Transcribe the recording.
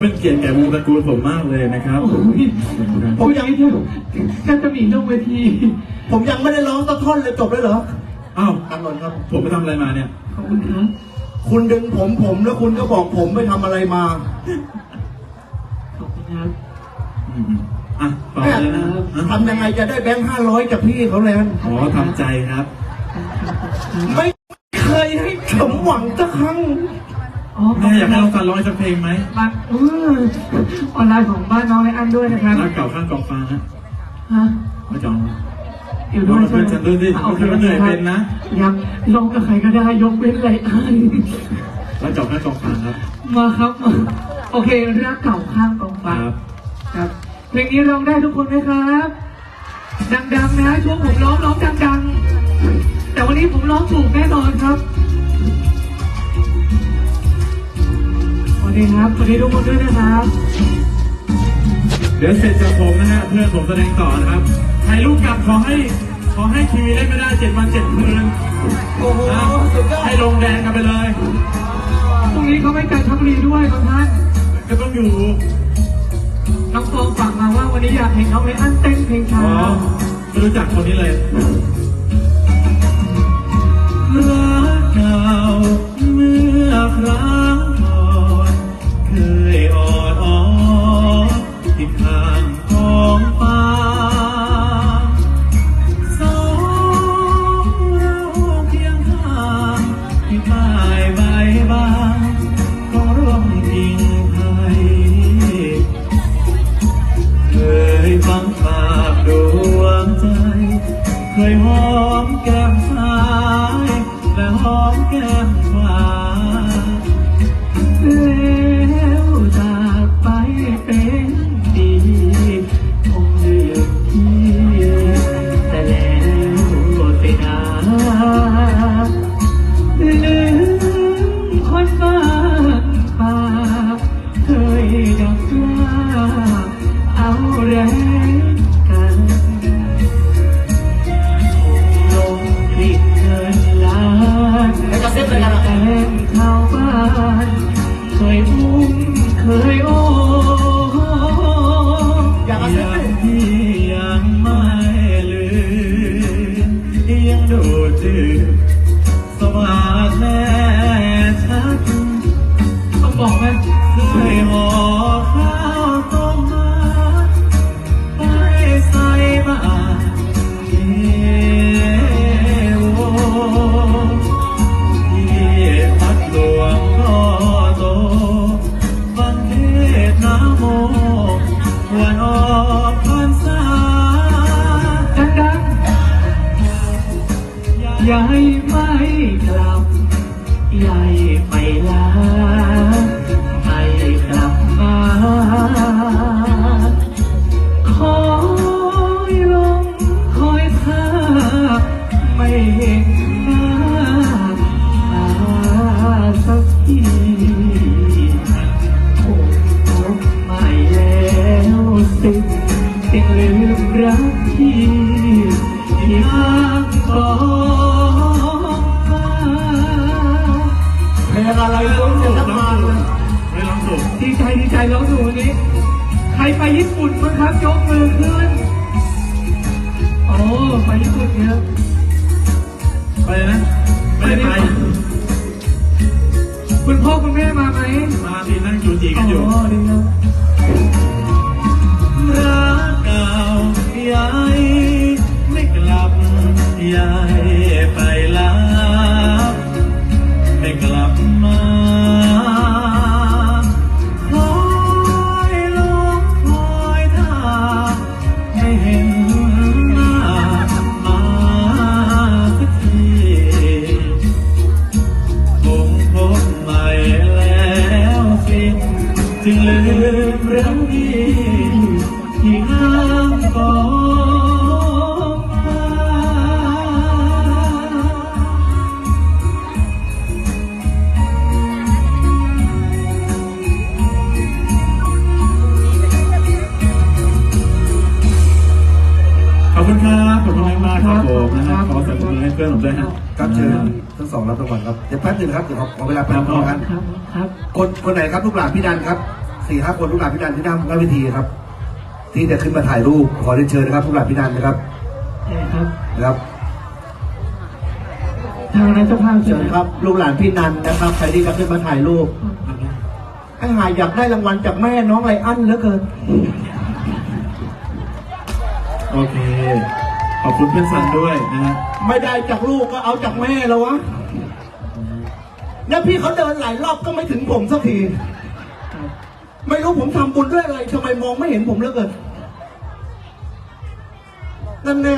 เป็นเกียรติแก่วงตระกูลผมมากเลยนะครับโอ้ยผมยังไม่ถึงแค่จะมีลงเวที ผมยังไม่ได้ร้องสักท่อนเลยจบเลยเหรออ้าวตังนนท์ครับ ผมไปทำอะไรมาเนี่ยขอบคุณครับคุณดึงผมผมแล้วคุณก็บอกผมไปทำอะไรมาขอบคุณครับอืมๆอะต่อเลยนะฮะทำยังไงจะได้แบงค์ห้าร้อยจากพี่เขาแล้วอ๋อทำใจครับ ไม่เคยให้สมหวังสักครั้ง อ๋อแม่อยากให้น้องฟันร้องอีกสักเพลงไหมบ้านเออออนไลน์ของบ้านน้องไลอันด้วยนะครับรักเก่าข้างกองฟางฮะฮะมาจอง อยู่ด้วยใช่ไหมเอาเพื่อนฉันด้วยสิโอเคเพื่อนเหนื่อยเป็นนะ ยังลงกับใครก็ได้ยกเว้นไลอัน รักเก่าข้างกองฟางครับ มาครับมาโอเครักเก่าข้างกองคฟ้ารับ ครับเพลงนี้ร้องได้ทุกคนไหมครับ ดังๆนะช่วงผมร้องร้องดังๆ แต่วันนี้ผมร้องถูกแน่นอนครับ ดีครับสวัสดีทุกคนด้วยนะครับ เดี๋ยวเสร็จจากผมนะฮะเพื่อนผมแสดงต่อนะครับถ่ายรูปกลับขอให้ขอให้ทีวีเล่นไม่ได้เจ็ดวันเจ็ดคืนโอ้โหนะสุดยอดให้ลงแดงกันไปเลยพรุ่งนี้เขาไม่จันทบุรีด้วยครับท่านก็ต้องอยู่น้องฟองฝากมาว่าวันนี้อยากเห็นน้องไลอันเต้นเพลงช้าอ๋อไม่รู้จักคนนี้เลย เคยอุ้มเคยโอ้อยากกระซิบดิที่ยังไม่ลืมยังดูดดื่มสบาย แล้วสิจึงลืมรักที่ที่ข้างกองฟ้าเพลงอะไรลุ้นกันทั้งงาเลยไม่ร้องถูกดีใจดีใจร้องดูวันนี้ ใครไปญี่ปุ่นบ้างครับยกมือขึ้น โอ้ ไปญี่ปุ่นเยอะ เสียงปรบมือให้เพื่อนผมด้วยฮะครับเชิญทั้งสองรับรางวัลครับเดี๋ยวแป๊บหนึงครับเดี๋ยวขอขอเวลาแป๊บนึงนะครับครับครับคนคนไหนครับลูกหลานพี่ดันครับสี่ห้าคนลูกหลานพี่นันที่นั่งหน้าเวทีครับ ที่จะขึ้นมาถ่ายรูปขอเรียนเชิญนะครับลูกหลานพี่นันนะครับนะครับนะครับทางนั้นเจ้าภาพเชิเชิญญนะคครัรับบลูกหลานพี่นันนะครับใครที่จะขึ้นมาถ่ายรูปไอ้หายอยากได้รางวัลจากแม่น้องไรอันเหลือเกิน โอเค ขอบคุณเพื่อนสันด้วยนะฮะไม่ได้จากลูกก็เอาจากแม่แล้ววะเนี่ยพี่เขาเดินหลายรอบก็ไม่ถึงผมสักที ไม่รู้ผมทำบุญด้วยอะไรทำไมมองไม่เห็นผมเหลยเกินนั่นแน่